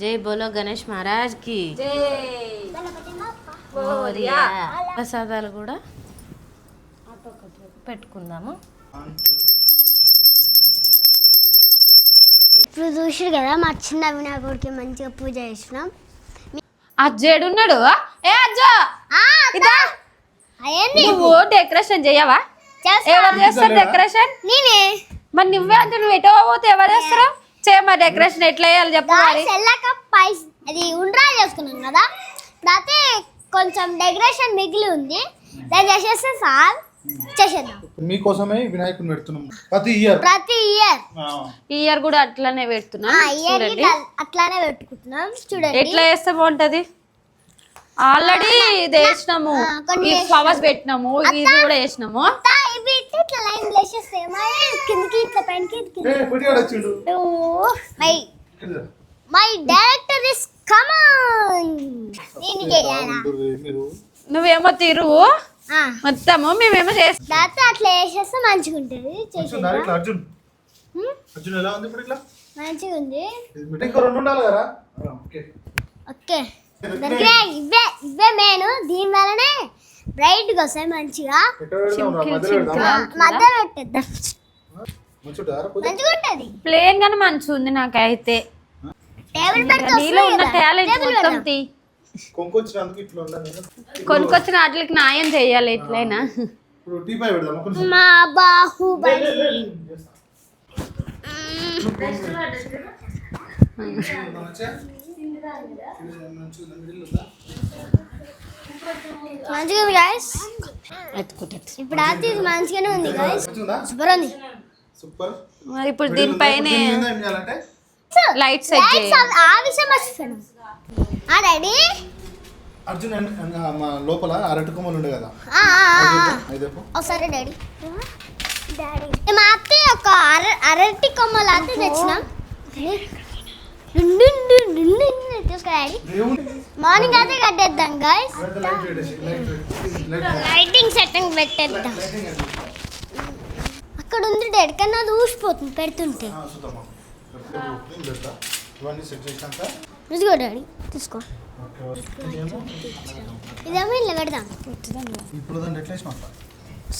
జై బోలో గణేష్ మహారాజ్కి. ప్రసాదాలు కూడా పెట్టుకుందాము ఇప్పుడు చూసారు కదా మా చిన్న వినాయకుడికి మంచిగా పూజ చేసినాం. అజ్జేడున్నాడు ఏ అజ్జో! ఇదా! అయ్యండి నువ్వు డెకరేషన్ చేయవా? ఎవరు చేస్తారు డెకరేషన్? నేనే. మరి నువ్వే అంటే నువ్వు ఎటో పోతే ఎవరు చేస్తారు? చేయమా డెకరేషన్ ఎట్లా వేయాలి చెప్పు మరి? ఎల్లాక పైస్ అది ఉండ్రాలు చేసుకున్నాం కదా. ఇప్పుడైతే కొంచెం డెకరేషన్ మిగిలి ఉంది. దాన్ని చేసేస్తే సార్ చేసేద్దాం. మీకోసమే వినాయకుని పెడుతున్నాం. ప్రతి ఇయర్ ప్రతి ఇయర్ ఈ ఇయర్ కూడా అట్లనే పెడుతున్నా. అట్లానే పెట్టుకుంటున్నాం. చూడండి. ఎట్లా వేస్తే బాగుంటది? ఆల్రెడీ ఇది వేసినాము. ఈ ఫ్లవర్స్ పెట్టినాము. ఇది కూడా వేసినాము. మై మై డైరెక్టర్ ఇస్ మీరు. నువ్వేమో తిరుగు ఆ, మొత్తము మేమేమో చేస్తాం అట్లా వేసేస్తే మంచిగా ఉంటుంది. వచ్చిందా చేసేద్దాం ఇట్లా అర్జున్. హ్మ్? అర్జున్ ఎలా ఉంది ఇప్పుడు ఇట్లా? మంచిగా ఉంది ఓకే. దగ్గర ఇవే ఇవే మెయిన్ దీని వల్లనే బ్రైట్గా వస్తాయి మంచిగా? మధ్యలో పెట్టేద్దాం. మంచిగా ఉంటుంది. ప్లేన్ గానే మంచిగా ఉంది నాకైతే. టేబుల్ నీలో ఉన్న. టాలెంట్ మొత్తం. తీ. కొనుక్కొచ్చిన వాటికి న్యాయం చేయాలి ఎట్లయినా. ఇప్పుడు టీ పై పెడదాం కొంచెం మా బాహుబలి. మంచిగా ఉంది గాయస్ ఇప్పుడు ఇది మంచిగానే ఉంది గాయస్ సూపర్ ఉంది. సూపర్. మరి ఇప్పుడు దీనిపైన లైట్ సెట్ చేయాలి. ఆ- విషయం మర్చిపోయాను. ఆ డాడీ అర్జున్ మా లోపల అరటి కొమ్మలు ఉండే కదా. ఒకసారి డాడీ డాడీ మా అత్తే ఒక అర అరటి కొమ్మలు తెచ్చినాం. దేవుని మార్నింగ్ అయితే కట్టేద్దాం గాయస్ లైటింగ్ సెట్టింగ్ పెట్టేద్దాం. అక్కడ ఉంది డాడీ కానీ అది ఊసిపోతుంది పెడుతుంటే. ఇదిగో డాడీ తీసుకో. ఇదేమో ఇలా పెడదాం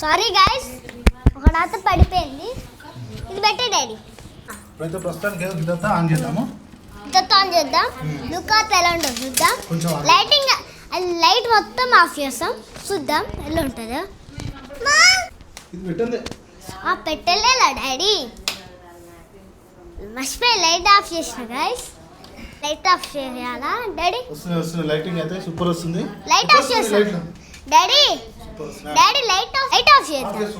సారీ గాయస్ ఒకడాత పడిపోయింది. ఇది పెట్టే డాడీ. ప్రస్తుతానికి ఆన్ చేద్దాము. ఆన్ చేద్దాం. లుక్ ఎలా ఉంటుందో చూద్దాం. కొంచెం ఆగు. లైటింగ్ లైట్ మొత్తం ఆఫ్ చేస్తాం చూద్దాం ఎలా ఉంటుందో. పెట్టలేదా డాడీ. మర్చిపోయి లైట్ ఆఫ్ చేసిన గాయస్ లైట్ ఆఫ్ చేయాలా డాడీ? వస్తుంది వస్తుంది లైటింగ్ అయితే సూపర్ వస్తుంది. లైట్ ఆఫ్ చేస్తాం daddy daddy light off light off చేద్దాం.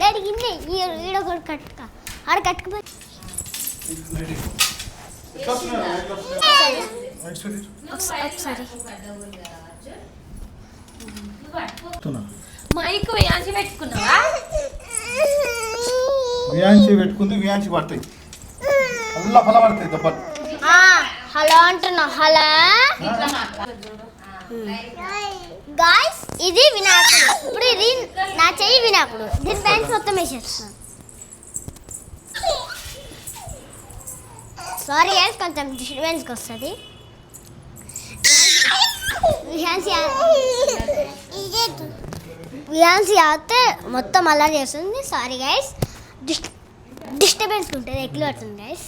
డాడీ ఇన్ని ఈడ కూడా కట్టుక. ఆడ కట్టుకుపోయి ఒకసారి ఒకసారి మైక్ వేయాల్సి పెట్టుకున్నావా? వియాంచి పెట్టుకుంది వియాంచి పడతాయి. అల్లా ఫల పడతాయి దెబ్బలు. ఆ, హలో అంటున్నా హలో. గాయస్ ఇది వినాయకుడు. ఇప్పుడు ఇది నా చెయ్యి వినాయకుడు. దీని పైన మొత్తం వేసేస్తున్నాను సారీ గైస్ కొంచెం డిస్టర్బెన్స్కి వస్తుంది విహాన్సీ అయితే మొత్తం అలా చేస్తుంది సారీ గైస్ డిస్టర్బెన్స్ ఉంటుంది ఎక్కువ అవుతుంది గైస్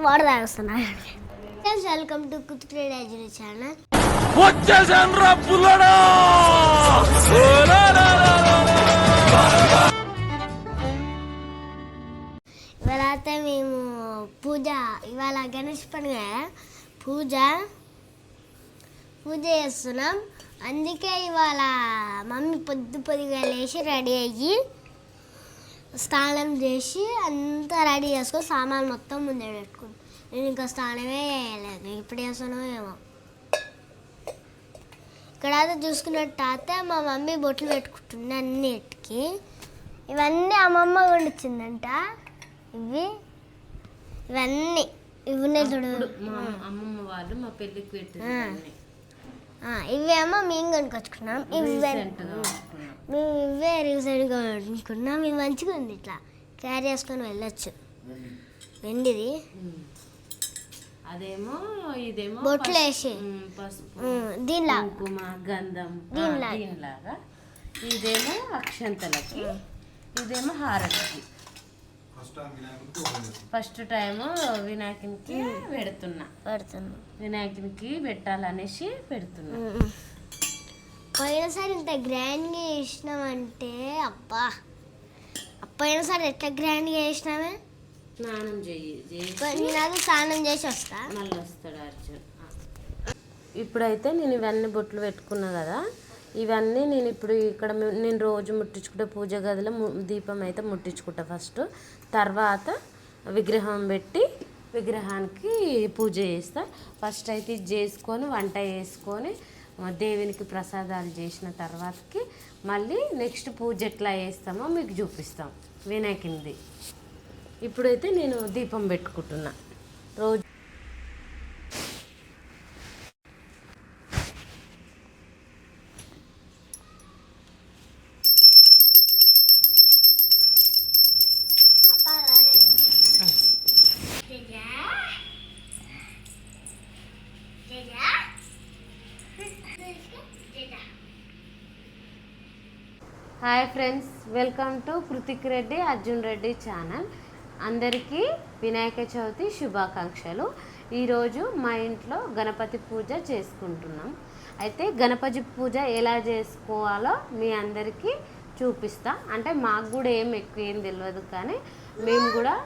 వాడు తాగుతున్నా వెల్కమ్ టు కుతుకులే డైజరీ ఛానల్ ఇవాళ అయితే మేము పూజ ఇవాళ గణేష్ పండుగ పూజ పూజ చేస్తున్నాం. అందుకే ఇవాళ మమ్మీ పొద్దు పొద్దుగా లేచి రెడీ అయ్యి స్నానం చేసి అంతా రెడీ చేసుకొని సామాన్ మొత్తం ముందే పెట్టుకుని నేను ఇంకా స్నానమే చేయలేదు. ఇప్పుడు చేస్తానో ఏమో. ఇక్కడ అయితే చూసుకున్నట్టు అయితే మా మమ్మీ బొట్లు పెట్టుకుంటుంది అన్నిటికీ. ఇవన్నీ అమ్మమ్మ వండుచిందంట ఇవి ఇవన్నీ. ఇవి ఉన్నాయి చూడు. మా అమ్మమ్మ వాళ్ళు మా పెళ్ళికి. ఇవన్నీ. ఆ, ఇవేమో మేము కొనుక్కొచ్చుకున్నాం. ఇవి. మేము ఇవే రీసెంట్గా కొనుక్కున్నాం. ఇవి మంచిగా ఉంది ఇట్లా. క్యారీ చేసుకొని వెళ్ళొచ్చు. వెండిది. అదేమో ఇదేమో బొట్లు వేసి. దీనిలా. కుంకుమ గంధం. దీనిలాగా. ఇదేమో అక్షంతలకి. ఇదేమో హారతికి. ఫస్ట్ టైం వినాయకునికి పెడుతున్నా. పెడుతున్నాం. వినాయకునికి పెట్టాలనేసి పెడుతున్నా. పోయినసారి ఇంత గ్రాండ్గా చేసినామంటే అబ్బా. పోయినసారి ఎట్లా గ్రాండ్గా చేసినామే? స్నానం అది స్నానం చేసి వస్తా. మళ్ళీ వస్తాడు అర్జున్ ఇప్పుడైతే నేను ఇవన్నీ బొట్లు పెట్టుకున్నా కదా. ఇవన్నీ నేను ఇప్పుడు ఇక్కడ నేను రోజు ముట్టించుకుంటే పూజ గదిలో ము- దీపం అయితే ముట్టించుకుంటా ఫస్ట్. తర్వాత విగ్రహం పెట్టి విగ్రహానికి పూజ చేస్తా. ఫస్ట్ అయితే ఇది చేసుకొని వంట చేసుకొని దేవునికి ప్రసాదాలు చేసిన తర్వాతకి మళ్ళీ నెక్స్ట్ పూజ ఎట్లా చేస్తామో మీకు చూపిస్తాం. వినాయకునిది. ఇప్పుడైతే నేను దీపం పెట్టుకుంటున్నా. రోజు hi friends welcome to Kruthik Reddy Arjun Reddy channel. అందరికీ వినాయక చవితి శుభాకాంక్షలు. ఈరోజు మా ఇంట్లో గణపతి పూజ చేసుకుంటున్నాం. అయితే గణపతి పూజ ఎలా చేసుకోవాలో మీ అందరికీ చూపిస్తా. అంటే మాకు కూడా ఏం ఎక్కువ ఏం తెలియదు కానీ మేము కూడా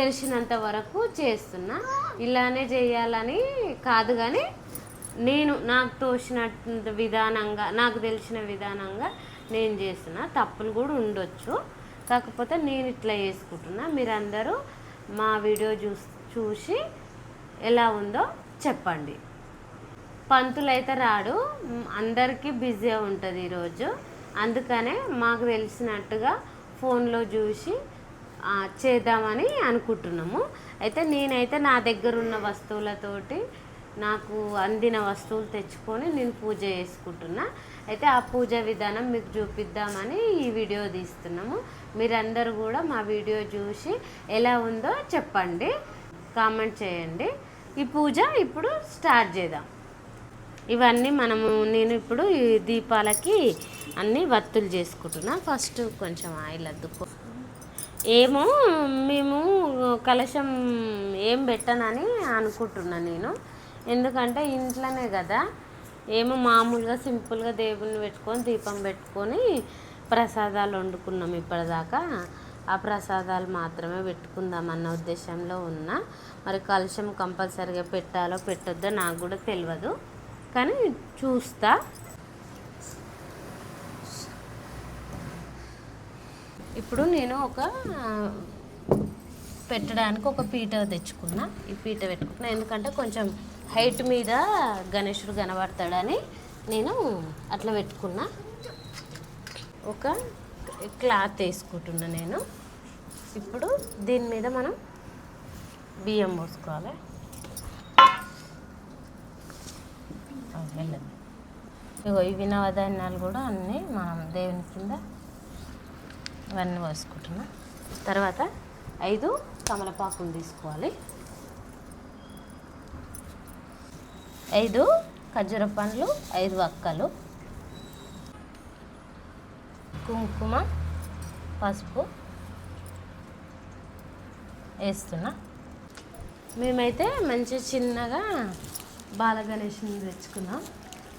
తెలిసినంత వరకు చేస్తున్నా. ఇలానే చేయాలని కాదు కానీ నేను నాకు తోచినట్టు విధానంగా నాకు తెలిసిన విధానంగా నేను చేసిన తప్పులు కూడా ఉండొచ్చు. కాకపోతే నేను ఇట్లా చేసుకుంటున్నా. మీరందరూ మా వీడియో చూసి చూసి ఎలా ఉందో చెప్పండి. పంతులు అయితే రాడు అందరికీ బిజీ ఉంటుంది ఈరోజు. అందుకనే మాకు తెలిసినట్టుగా ఫోన్లో చూసి చేద్దామని అనుకుంటున్నాము. అయితే నేనైతే నా దగ్గర ఉన్న వస్తువులతోటి నాకు అందిన వస్తువులు తెచ్చుకొని నేను పూజ చేసుకుంటున్నా. అయితే ఆ పూజ విధానం మీకు చూపిద్దామని ఈ వీడియో తీస్తున్నాము. మీరందరూ కూడా మా వీడియో చూసి ఎలా ఉందో చెప్పండి. కామెంట్ చేయండి. ఈ పూజ ఇప్పుడు స్టార్ట్ చేద్దాం. ఇవన్నీ మనము నేను ఇప్పుడు ఈ దీపాలకి అన్నీ వత్తులు చేసుకుంటున్నా. ఫస్ట్ కొంచెం ఆయిల్ అద్దుకో. ఏమో మేము కలశం ఏం పెట్టనని అనుకుంటున్నా నేను. ఎందుకంటే ఇంట్లోనే కదా. ఏమో మామూలుగా సింపుల్గా దేవుణ్ణి పెట్టుకొని దీపం పెట్టుకొని ప్రసాదాలు వండుకున్నాం ఇప్పటిదాకా. ఆ ప్రసాదాలు మాత్రమే పెట్టుకుందాం అన్న ఉద్దేశంలో ఉన్నా. మరి కలుషం కంపల్సరిగా పెట్టాలో పెట్టొద్దో నాకు కూడా తెలియదు కానీ చూస్తా. ఇప్పుడు నేను ఒక పెట్టడానికి ఒక పీట తెచ్చుకున్నా. ఈ పీట పెట్టుకున్నా. ఎందుకంటే కొంచెం హైట్ మీద గణేశుడు కనబడతాడని నేను అట్లా పెట్టుకున్నా. ఒక క్లాత్ వేసుకుంటున్నా నేను. ఇప్పుడు దీని మీద మనం బియ్యం పోసుకోవాలి. వెళ్ళదు ఇగో ఈ వినవధాన్యాలు కూడా అన్నీ మనం దేవుని కింద ఇవన్నీ పోసుకుంటున్నాం. తర్వాత ఐదు తమలపాకులు తీసుకోవాలి. ఐదు ఖర్జూర పండ్లు ఐదు వక్కలు కుంకుమ పసుపు వేస్తున్నా. మేమైతే మంచి చిన్నగా బాలగణేష్ని తెచ్చుకున్నాం.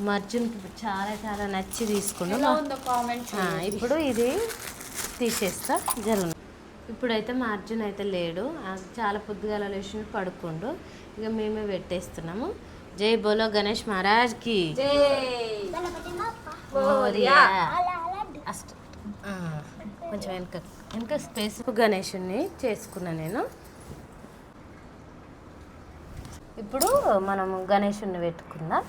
మా అర్జున్కి చాలా చాలా నచ్చి తీసుకున్నాం. ఇప్పుడు ఇది తీసేస్తా జరుగు ఇప్పుడైతే మా అర్జున్ అయితే లేడు. చాలా పొద్దుగాల లేచి పడుకుండు. ఇక మేమే పెట్టేస్తున్నాము. జై బోలో గణేష్. అష్ట ఆ, కొంచెం వెనక వెనక స్పేస్ గణేషుని చేసుకున్నా నేను. ఇప్పుడు మనము గణేషుని పెట్టుకుందాం.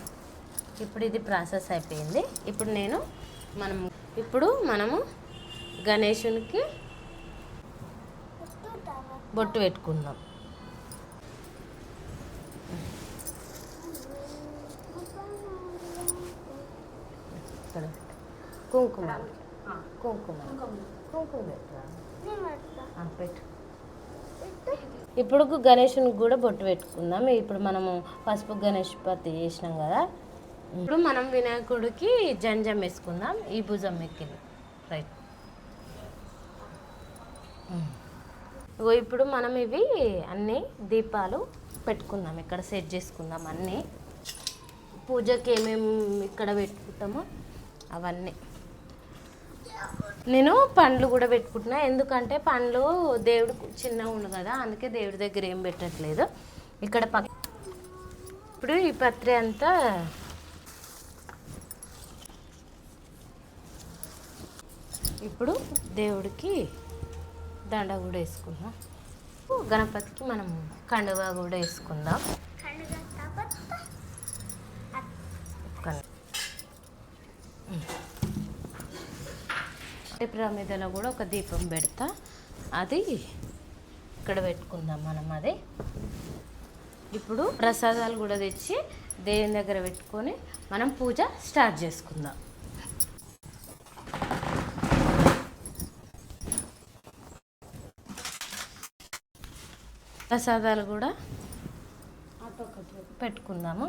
ఇప్పుడు ఇది ప్రాసెస్ అయిపోయింది. ఇప్పుడు నేను మనము ఇప్పుడు మనము గణేషునికి బొట్టు పెట్టుకుందాం. ఇక్కడ కుంకుమ. కుంకుమ. కుంకుమ పెట్టురా? పెట్టు. ఇప్పుడు గణేషునికి కూడా బొట్టు పెట్టుకుందాం. ఇప్పుడు మనము పసుపు గణేష్ పత్తి చేసినాం కదా. ఇప్పుడు మనం వినాయకుడికి జంజం వేసుకుందాం. ఈ భుజం ఎక్కింది. రైట్. ఓ ఇప్పుడు మనం ఇవి అన్నీ దీపాలు పెట్టుకుందాం. ఇక్కడ సెట్ చేసుకుందాం అన్నీ. పూజకి ఏమేమి ఇక్కడ పెట్టుకుంటామో అవన్నీ. నేను పండ్లు కూడా పెట్టుకుంటున్నా. ఎందుకంటే పండ్లు దేవుడు చిన్నగా ఉండు కదా అందుకే దేవుడి దగ్గర ఏం పెట్టట్లేదు. ఇక్కడ పక్క ఇప్పుడు ఈ పత్రి అంతా ఇప్పుడు దేవుడికి దండ కూడా వేసుకుందాం. గణపతికి మనం కండువా కూడా వేసుకుందాం కం- అంటే ప్రమిదలో కూడా ఒక దీపం పెడతా. అది ఇక్కడ పెట్టుకుందాం మనం అది. ఇప్పుడు ప్రసాదాలు కూడా తెచ్చి దేవుని దగ్గర పెట్టుకొని మనం పూజ స్టార్ట్ చేసుకుందాం. ప్రసాదాలు కూడా పెట్టుకుందాము.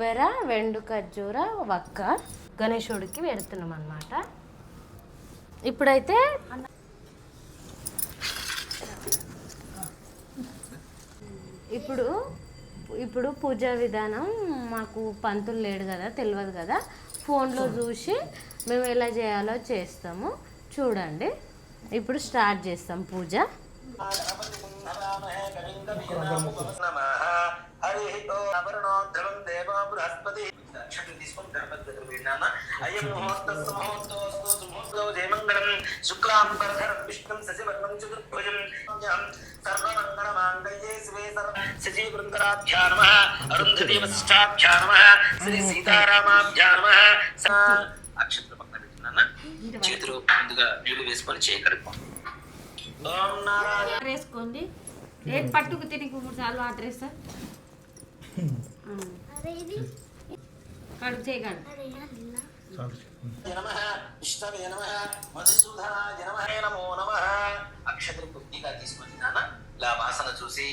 బెర వెండు ఖర్జూర వక్క. గణేశుడికి పెడుతున్నాం అనమాట ఇప్పుడైతే ఇప్పుడు ఇప్పుడు పూజా విధానం మాకు పంతులు లేడు కదా తెలియదు కదా. ఫోన్లో చూసి మేము ఎలా చేయాలో చేస్తాము. చూడండి. ఇప్పుడు స్టార్ట్ చేస్తాం పూజ. హరి ఓవర్ణోధ్రువం దేవా బృహస్పతి. అక్షరం తీసుకొని గణపతి దగ్గర వెళ్ళాను అయం ముహూర్తస్సు ముహూర్తోస్తు సుముహూర్తో జయమంగళం. శుక్లాంబరధరం విష్ణుం శశివర్ణం చతుర్భుజం. సర్వమంగళ మాంగళ్యే శివే సర్వ. శశి బృందరాభ్యా నమః. అరుంధతి వశిష్టాభ్యా శ్రీ సీతారామాభ్యా అక్షత్ర పక్కన చేతులు ముందుగా నీళ్ళు వేసుకొని చేయగలుగుతాం వేసుకోండి పట్టుకు తిరిగి మూడు సార్లు వాటర్ వేస్తా అదిలా. నమః విష్ణవే నమః మధుసూదనాయ నమః నమో నమః అక్షతలు కొద్దిగా తీసుకొని నాన్న ఇలా వాసన చూసి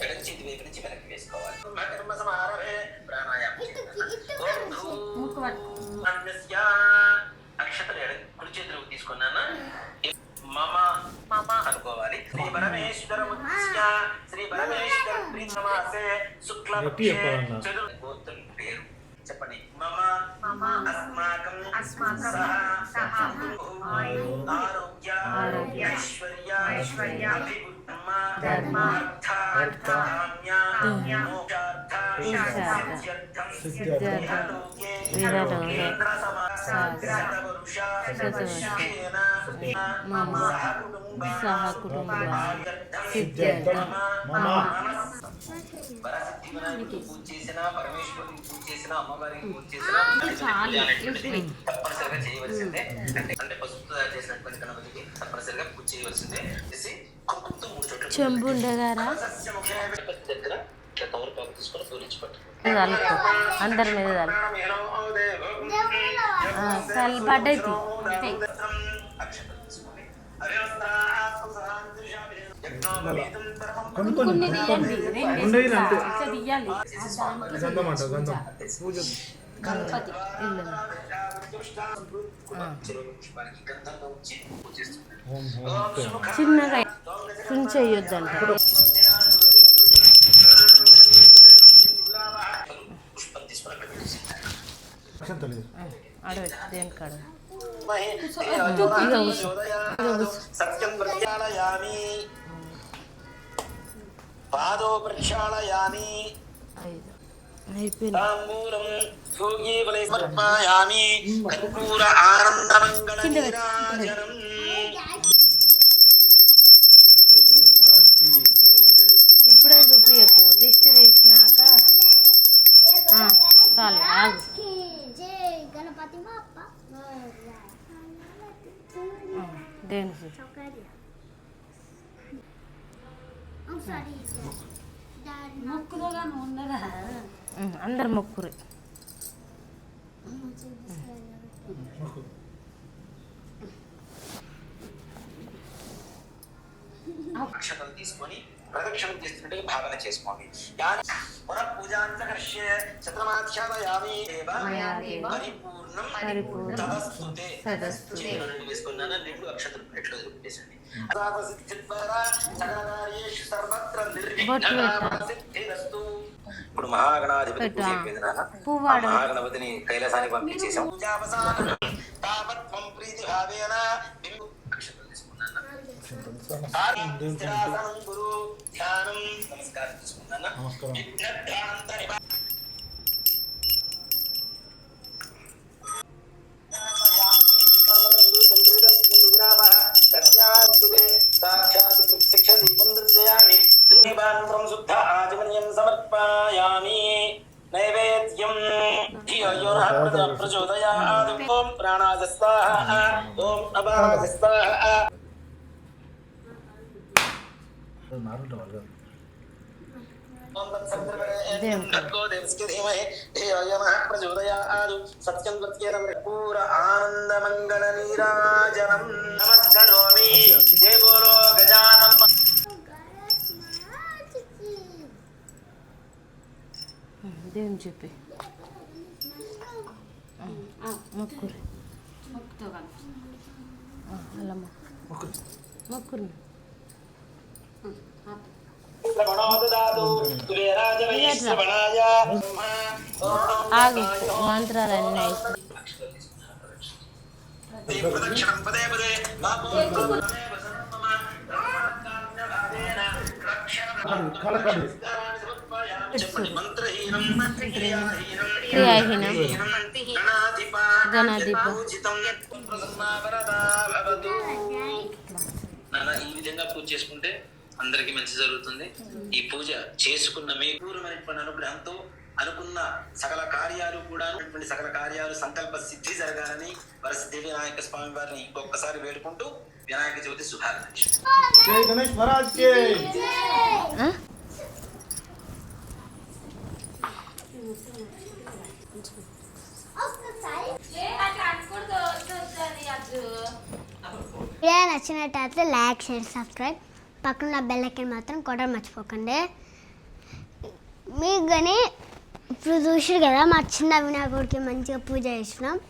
ఎడమ చేతి వైపు నుంచి వెనక్కి వేసుకోవాలి కర్మ సమారభే ప్రాణాయామం అక్షతలు ఎడ కుడి చేతిలోకి తీసుకున్నాను మమ మమ. అనుకోవాలి. శ్రీ పరమేశ్వర శ్రీ పరమేశ్వర ప్రీతమాసే చతుర్ గోత్రం పేరు. చెప్పండి. మమ. మమ. అస్మాకం అస్మాకం సహ ఆరోగ్య ఆరోగ్య. ఐశ్వర్య. ఐశ్వర్య. ధర్మ. అర్థ అర్థ కామ్య మమ సహ కుటుంబ మమ పూజ పూజ అమ్మవారికి పూజ చేసినా తప్పనిసరిగా చేయవలసిందే అంటే పసుపు తయారు చేసినటువంటి గణపతికి తప్పనిసరిగా పూజ చేయవలసిందే చేసి దగ్గర తలుపు. అందరి మీద తలుపు. చల్ పడ్డైతే కొన్ని తీయండి. రెండు. తీయాలి. గణపతి. చిన్నగా. లక్షం తెలియదు అడవి దేనికి అడవి సత్యం ప్రక్షాళయామి పాదో ప్రక్షాళయామి ఐదు అయిపోయింది. తాంబూలం భోగీవలే సమర్పయామి కర్పూర ఆనందమంగళ నీరాజనం. ఇప్పుడే చూపియకు. దిష్టి తీసినాక ఆ, చాలు ఆగు. ఆ, దేనికి సారీ ముక్కులోగా ఉన్నదా ఉమ్, అందరు మొక్కురు. అక్షతలు తీసుకొని ప్రదక్షిణం చేస్తున్నట్టుగా భావన చేసుకోండి. యాని పునః పూజాంతకర్ష్య శతమాధ్యామయామి దేవ పరిపూర్ణం పరిపూర్ణం తదస్తుతే తదస్తుతే. చేతులు రెండు వేసుకున్నాను? రెండు అక్షతలు ప్లేట్లో పెట్టేసండి. ఇప్పుడు మహాగణాధిపతి. మహాగణపతిని కైలాసానికి పంపించేసాం వాళ్ళు కాదు. ఓం తత్సవితుర్వరేణ్యం దేవస్య ధీమహి ధియో యో నః ప్రచోదయాత్ సత్యం ప్రత్యేరం పూర ఆనందమంగళ నీరాజనం. నమస్కరోమి. జయ బోలో గజానం దేవుని చెప్పి మొక్కురు అలా మొక్కు మొక్కురు ఆగు మంత్రాలన్నీ ప్రదక్షిణం పదే పదే మంత్రహీనం క్రియాహీనం గణాధిప ఈ విధంగా పూజ చేసుకుంటే అందరికి మంచి జరుగుతుంది ఈ పూజ చేసుకున్న మీ పూర్వమైనటువంటి అనుగ్రహంతో అనుకున్న సకల కార్యాలు కూడా సకల కార్యాలు సంకల్ప సిద్ధి జరగాలని వరసిద్ధి వినాయక స్వామి వారిని ఇంకొకసారి వేడుకుంటూ వినాయక చవితి శుభాకాంక్షలు జై గణేష్ మహారాజ్ కే ఆ? వీడియో నచ్చినట్టయితే లైక్ షేర్ సబ్స్క్రైబ్. పక్కన బెల్ మాత్రం కొట్టడం మర్చిపోకండి. మీకు కానీ ఇప్పుడు చూసారు కదా మా చిన్న వినాయకుడికి మంచిగా పూజ చేసినాం.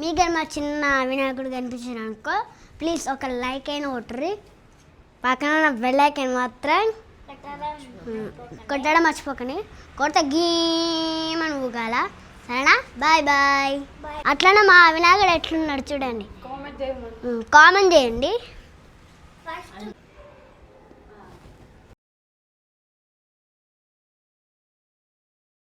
మీకు కానీ మా చిన్న వినాయకుడు కనిపించారు అనుకో ప్లీజ్ ఒక లైక్ అయినా కొట్టరు పక్కన ఉన్న బెల్ మాత్రం కొట్టడం మర్చిపోకండి. కొడితే గీమని ఊగాల? సరేనా? Bye bye. అట్లనే మా వినాయకుడు ఎట్లున్నాడు చూడండి. కామెంట్ చేయండి.